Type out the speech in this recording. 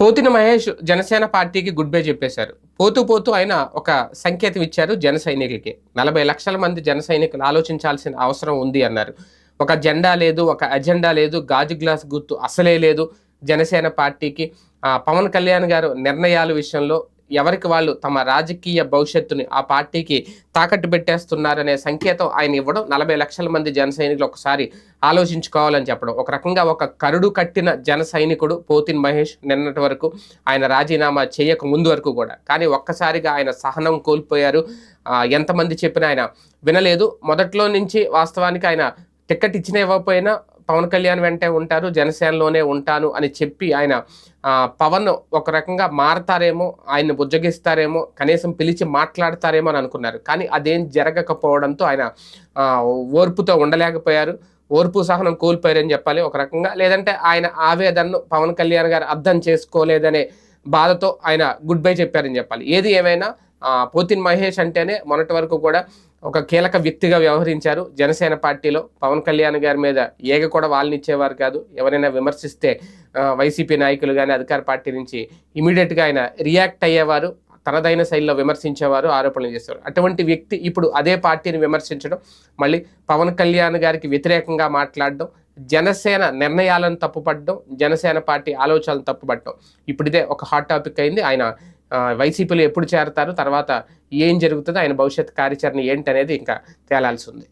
పోతిన మహేష్ జనసేన పార్టీకి good bye చెప్పేశారు. పోతూ పోతూ ఆయన ఒక సంకేతం ఇచ్చారు జన సైనికులకి. నలభై లక్షల మంది జన సైనికులు ఆలోచించాల్సిన అవసరం ఉంది అన్నారు. ఒక జెండా లేదు ఒక అజెండా లేదు గాజు గ్లాస్ గుర్తు అసలే లేదు. జనసేన పార్టీకి పవన్ కళ్యాణ్ గారు నిర్ణయాల విషయంలో ఎవరికి వాళ్ళు తమ రాజకీయ భవిష్యత్తుని ఆ పార్టీకి తాకట్టు పెట్టేస్తున్నారనే సంకేతం ఆయన ఇవ్వడం నలభై లక్షల మంది జన సైనికులు ఒకసారి ఆలోచించుకోవాలని చెప్పడం. ఒక రకంగా ఒక కరుడు కట్టిన జన సైనికుడు పోతిన్ మహేష్ నిన్నటి వరకు ఆయన రాజీనామా చేయక ముందు వరకు కూడా. కానీ ఒక్కసారిగా ఆయన సహనం కోల్పోయారు. ఎంతమంది చెప్పినా ఆయన వినలేదు. మొదట్లో నుంచి వాస్తవానికి ఆయన టికెట్ ఇచ్చిన ఇవ్వకపోయినా పవన్ కళ్యాణ్ వెంటే ఉంటారు జనసేనలోనే ఉంటాను అని చెప్పి ఆయన పవన్ ఒక రకంగా మారతారేమో ఆయన్ని బుజ్జగిస్తారేమో కనీసం పిలిచి మాట్లాడతారేమో అని అనుకున్నారు. కానీ అదేం జరగకపోవడంతో ఆయన ఓర్పుతో ఉండలేకపోయారు. ఓర్పు సహనం కోల్పోయారని చెప్పాలి ఒక రకంగా. లేదంటే ఆయన ఆవేదనను పవన్ కళ్యాణ్ గారు అర్థం చేసుకోలేదనే బాధతో ఆయన గుడ్ బై చెప్పారని చెప్పాలి. ఏది ఏమైనా పోతిన్ మహేష్ అంటేనే మొన్నటి వరకు కూడా ఒక కీలక వ్యక్తిగా వ్యవహరించారు. జనసేన పార్టీలో పవన్ కళ్యాణ్ గారి మీద ఏగ కూడా వాళ్ళని ఇచ్చేవారు కాదు. ఎవరైనా విమర్శిస్తే వైసీపీ నాయకులు కానీ అధికార పార్టీ నుంచి ఇమీడియట్గా ఆయన రియాక్ట్ అయ్యేవారు. తనదైన శైలిలో విమర్శించేవారు ఆరోపణలు చేసేవారు. అటువంటి వ్యక్తి ఇప్పుడు అదే పార్టీని విమర్శించడం మళ్ళీ పవన్ కళ్యాణ్ గారికి వ్యతిరేకంగా మాట్లాడడం జనసేన నిర్ణయాలను తప్పుపడడం జనసేన పార్టీ ఆలోచనలను తప్పుపడడం ఇప్పుడిదే ఒక హాట్ టాపిక్ అయింది. ఆయన వైసీపీలో ఎప్పుడు చేరతారు తర్వాత ఏం జరుగుతుందో ఆయన భవిష్యత్ కార్యాచరణ ఏంటనేది ఇంకా తేలాల్సి ఉంది.